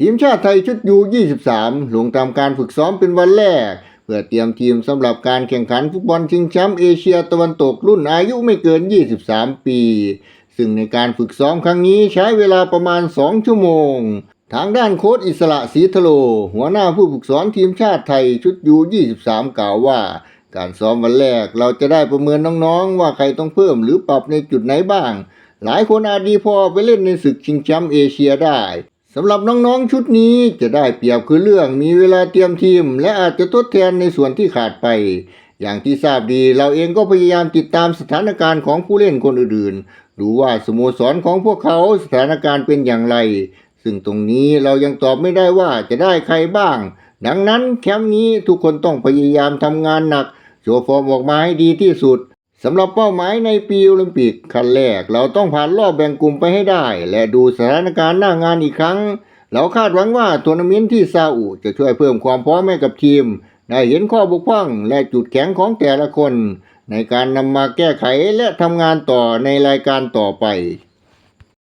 ทีมชาติไทยชุดยู23ลงทำการฝึกซ้อมเป็นวันแรก เพื่อเตรียมทีมสำหรับการแข่งขันฟุตบอลชิงแชมป์เอเชียตะวันตกรุ่นอายุไม่เกิน 23 ปี ซึ่งในการฝึกซ้อมครั้งนี้ใช้เวลาประมาณ 2 ชั่วโมง ทางด้านโค้ชอิสระศรีทโล หัวหน้าผู้ฝึกสอนทีมชาติไทยชุดยู23กล่าวว่า การซ้อมวันแรกเราจะได้ประเมินน้องๆ ว่าใครต้องเพิ่มหรือปรับในจุดไหนบ้าง หลายคนอาจดีพอไปเล่นในศึกชิงแชมป์เอเชียได้ สำหรับน้องๆชุดนี้จะได้เปรียบคือเรื่องมีเวลาเตรียมทีม และอาจจะทดแทนในส่วนที่ขาดไป อย่างที่ทราบดีเราเองก็พยายามติดตามสถานการณ์ของผู้เล่นคนอื่นๆ ดูว่าสโมสรของพวกเขาสถานการณ์เป็นอย่างไร ซึ่งตรงนี้เรายังตอบไม่ได้ว่าจะได้ใครบ้าง ดังนั้นแคมป์นี้ทุกคนต้องพยายามทำงานหนักโชว์ฟอร์มออกมาให้ดีที่สุด สำหรับเป้าหมายในปีโอลิมปิกขั้นแรก เราต้องผ่านรอบแบ่งกลุ่มไปให้ได้ และดูสถานการณ์หน้างานอีกครั้ง เราคาดหวังว่าทัวร์นาเมนต์ที่ซาอุจะช่วยเพิ่มความพร้อมให้กับทีม ได้เห็นข้อบกพร่องและจุดแข็งของแต่ละคน ในการนำมาแก้ไขและทำงานต่อในรายการต่อไป